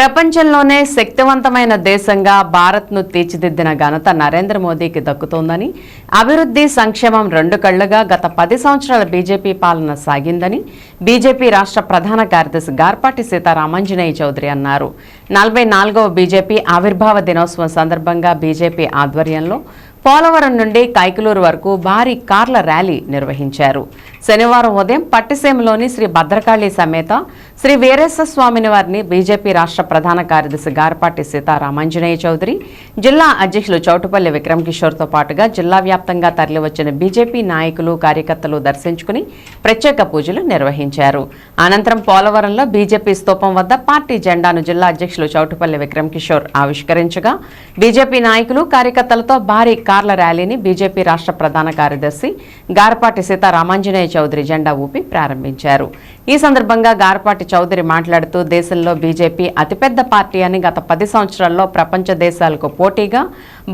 ప్రపంచంలోనే శక్తివంతమైన దేశంగా భారత్ను తీర్చిదిద్దిన ఘనత నరేంద్ర మోదీకి దక్కుతోందని అభివృద్ధి సంక్షేమం రెండు కళ్ళుగా గత పది సంవత్సరాల బీజేపీ పాలన సాగిందని బీజేపీ రాష్ట్ర ప్రధాన కార్యదర్శి గార్పాటి సీతారామాంజనేయ చౌదరి అన్నారు. నలభై నాలుగవ బీజేపీ ఆవిర్భావ దినోత్సవం సందర్భంగా బీజేపీ ఆధ్వర్యంలో పోలవరం నుండి కైకలూరు వరకు భారీ కార్ల ర్యాలీ నిర్వహించారు. శనివారం ఉదయం పట్టిసీమలోని శ్రీ భద్రకాళి సమేత శ్రీ వీరేశ్వర స్వామిని వారిని బీజేపీ రాష్ట్ర ప్రధాన కార్యదర్శి గారపాటి సీతారామాంజనేయ చౌదరి జిల్లా అధ్యక్షులు చౌటుపల్లి విక్రమ్ కిషోర్తో పాటుగా జిల్లా వ్యాప్తంగా తరలివచ్చిన బీజేపీ నాయకులు కార్యకర్తలు దర్శించుకుని ప్రత్యేక పూజలు నిర్వహించారు. అనంతరం పోలవరంలో బీజేపీ స్తూపం వద్ద పార్టీ జెండాను జిల్లా అధ్యక్షులు చౌటుపల్లి విక్రమ్ కిషోర్ ఆవిష్కరించగా బీజేపీ నాయకులు కార్యకర్తలతో భారీ కార్ల ర్యాలీని బీజేపీ రాష్ట్ర ప్రధాన కార్యదర్శి గారపాటి సీతారామాంజనేయ చౌదరి జెండా ఊపి ప్రారంభించారు. ఈ సందర్భంగా గారపాటి చౌదరి మాట్లాడుతూ దేశంలో బీజేపీ అతిపెద్ద పార్టీ అని గత పది సంవత్సరాల్లో ప్రపంచ దేశాలకు పోటీగా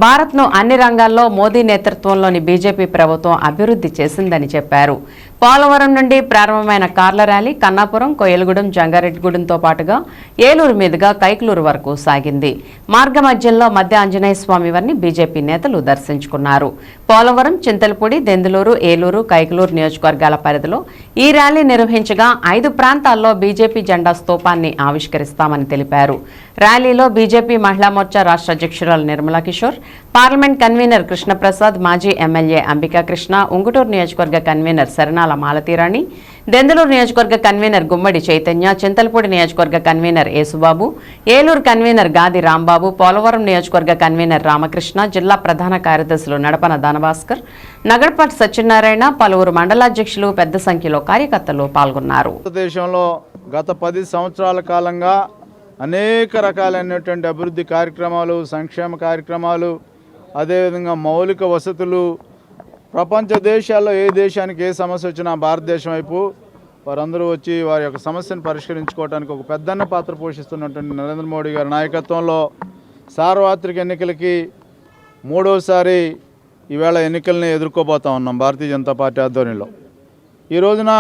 భారత్ను అన్ని రంగాల్లో మోదీ నేతృత్వంలోని బీజేపీ ప్రభుత్వం అభివృద్ధి చేసిందని చెప్పారు. పోలవరం నుండి ప్రారంభమైన కార్ల ర్యాలీ కన్నాపురం కోయలగూడెం జంగారెడ్డిగూడెంతో పాటుగా ఏలూరు మీదుగా కైకలూరు వరకు సాగింది. మార్గ మధ్యంలో మధ్య ఆంజనేయ స్వామి వారిని బీజేపీ నేతలు దర్శించుకున్నారు. పోలవరం చింతలపూడి దెందులూరు ఏలూరు కైకలూరు నియోజకవర్గాల పరిధిలో ఈ ర్యాలీ నిర్వహించగా ఐదు ప్రాంతాల్లో బీజేపీ జెండా స్తూపాన్ని ఆవిష్కరిస్తామని తెలిపారు. ర్యాలీలో బీజేపీ మహిళా మోర్చా రాష్ట్ర అధ్యక్షురాలు నిర్మలా కిషోర్ పార్లమెంట్ కన్వీనర్ కృష్ణప్రసాద్ మాజీ ఎమ్మెల్యే అంబికా కృష్ణ ఉంగుటూరు నియోజకవర్గ కన్వీనర్ శరణాల మాలతీరాణి దెందలూరు నియోజకవర్గ కన్వీనర్ గుమ్మడి చైతన్య చింతలపూడి నియోజకవర్గ కన్వీనర్ యేసుబాబు ఏలూరు కన్వీనర్ గాది రాంబాబు పోలవరం నియోజకవర్గ కన్వీనర్ రామకృష్ణ జిల్లా ప్రధాన కార్యదర్శులు నడపన ధనభాస్కర్ నగడపాటి సత్యనారాయణ పలువురు మండలాధ్యక్షులు పెద్ద సంఖ్యలో కార్యకర్తలు పాల్గొన్నారు. గత పది సంవత్సరాల కాలంగా అనేక రకాలైనటువంటి అభివృద్ధి కార్యక్రమాలు సంక్షేమ కార్యక్రమాలు అదేవిధంగా మౌలిక వసతులు ప్రపంచ దేశాల్లో ఏ దేశానికి ఏ సమస్య వచ్చినా భారతదేశం వైపు వారందరూ వచ్చి వారి యొక్క సమస్యను పరిష్కరించుకోవడానికి ఒక పెద్దన్న పాత్ర పోషిస్తున్నటువంటి నరేంద్ర మోడీ గారి నాయకత్వంలో సార్వత్రిక ఎన్నికలకి మూడోసారి ఈవేళ ఎన్నికల్ని ఎదుర్కోబోతా ఉన్నాం భారతీయ జనతా పార్టీ ఆధ్వర్యంలో. ఈ రోజున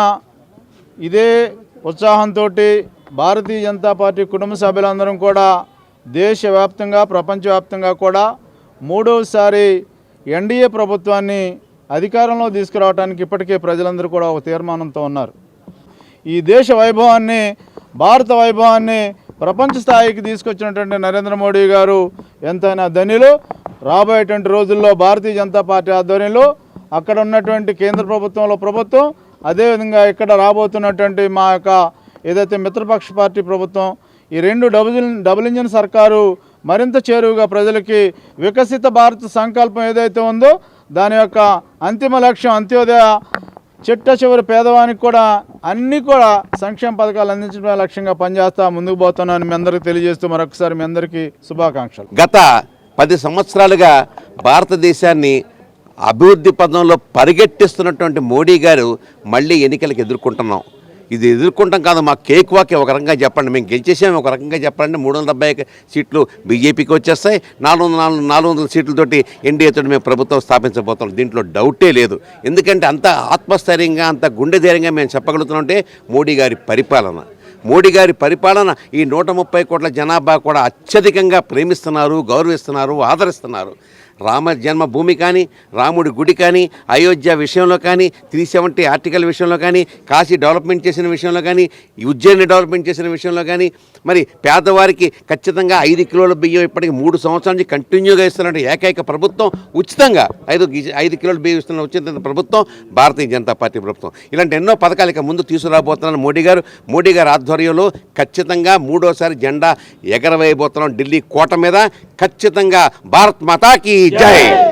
ఇదే ఉత్సాహంతో భారతీయ జనతా పార్టీ కుటుంబ సభ్యులందరం కూడా దేశవ్యాప్తంగా ప్రపంచవ్యాప్తంగా కూడా మూడవసారి ఎన్డీఏ ప్రభుత్వాన్ని అధికారంలో తీసుకురావడానికి ఇప్పటికే ప్రజలందరూ కూడా ఒక తీర్మానంతో ఉన్నారు. ఈ దేశ వైభవాన్ని భారత వైభవాన్ని ప్రపంచ స్థాయికి తీసుకొచ్చినటువంటి నరేంద్ర మోడీ గారు ఎంతైనా ధనిలు. రాబోయేటువంటి రోజుల్లో భారతీయ జనతా పార్టీ ఆధ్వర్యంలో అక్కడ ఉన్నటువంటి కేంద్ర ప్రభుత్వంలో ప్రభుత్వం అదేవిధంగా ఇక్కడ రాబోతున్నటువంటి మా యొక్క ఏదైతే మిత్రపక్ష పార్టీ ప్రభుత్వం ఈ రెండు డబుల్ డబుల్ ఇంజిన్ సర్కారు మరింత చేరువుగా ప్రజలకి వికసిత భారత్ సంకల్పం ఏదైతే ఉందో దాని యొక్క అంతిమ లక్ష్యం అంత్యోదయ చిట్ట చివరి పేదవానికి కూడా అన్నీ కూడా సంక్షేమ పథకాలు అందించడమే లక్ష్యంగా పనిచేస్తా ముందుకు పోతున్నాను. మీ అందరికీ తెలియజేస్తూ మరొకసారి మీ అందరికీ శుభాకాంక్షలు. గత పది సంవత్సరాలుగా భారతదేశాన్ని అభివృద్ధి పదంలో పరిగెట్టిస్తున్నటువంటి మోడీ గారు మళ్ళీ ఎన్నికలకు ఎదుర్కొంటున్నాం. ఇది ఎదుర్కొంటాం కాదు. మా కేక్ వాకి ఒక రకంగా చెప్పండి. మేము గెలిచేసాము ఒక రకంగా చెప్పండి. మూడు వందల డెబ్బై సీట్లు బీజేపీకి వచ్చేస్తాయి. నాలుగు వందల నాలుగు నాలుగు వందల సీట్లతోటి ఎన్డీఏతో మేము ప్రభుత్వం స్థాపించబోతున్నాం. దీంట్లో డౌటే లేదు. ఎందుకంటే అంత ఆత్మస్థైర్యంగా అంత గుండె ధైర్యంగా మేము చెప్పగలుగుతున్నామంటే మోడీ గారి పరిపాలన. మోడీ గారి పరిపాలన ఈ నూట ముప్పై కోట్ల జనాభా కూడా అత్యధికంగా ప్రేమిస్తున్నారు గౌరవిస్తున్నారు ఆదరిస్తున్నారు. రామ జన్మభూమి కానీ రాముడి గుడి కానీ అయోధ్య విషయంలో కానీ త్రీ సెవెంటీ ఆర్టికల్ విషయంలో కానీ కాశీ డెవలప్మెంట్ చేసిన విషయంలో కానీ ఉజ్జయిని డెవలప్మెంట్ చేసిన విషయంలో కానీ మరి పేదవారికి ఖచ్చితంగా ఐదు కిలోల బియ్యం ఇప్పటికి మూడు సంవత్సరాల నుంచి కంటిన్యూగా ఇస్తున్న ఏకైక ప్రభుత్వం ఉచితంగా ఐదు ఐదు కిలోల బియ్యం ఇస్తున్న ఉచిత ప్రభుత్వం భారతీయ జనతా పార్టీ ప్రభుత్వం. ఇలాంటి ఎన్నో పథకాలు ఇక ముందు తీసుకురాబోతున్నారు మోడీ గారు. మోడీ గారు ఆధ్వర్యంలో ఖచ్చితంగా మూడోసారి జెండా ఎగరవేయబోతున్నాం ఢిల్లీ కోట మీద. ఖచ్చితంగా భారత్ మాతాకి জয়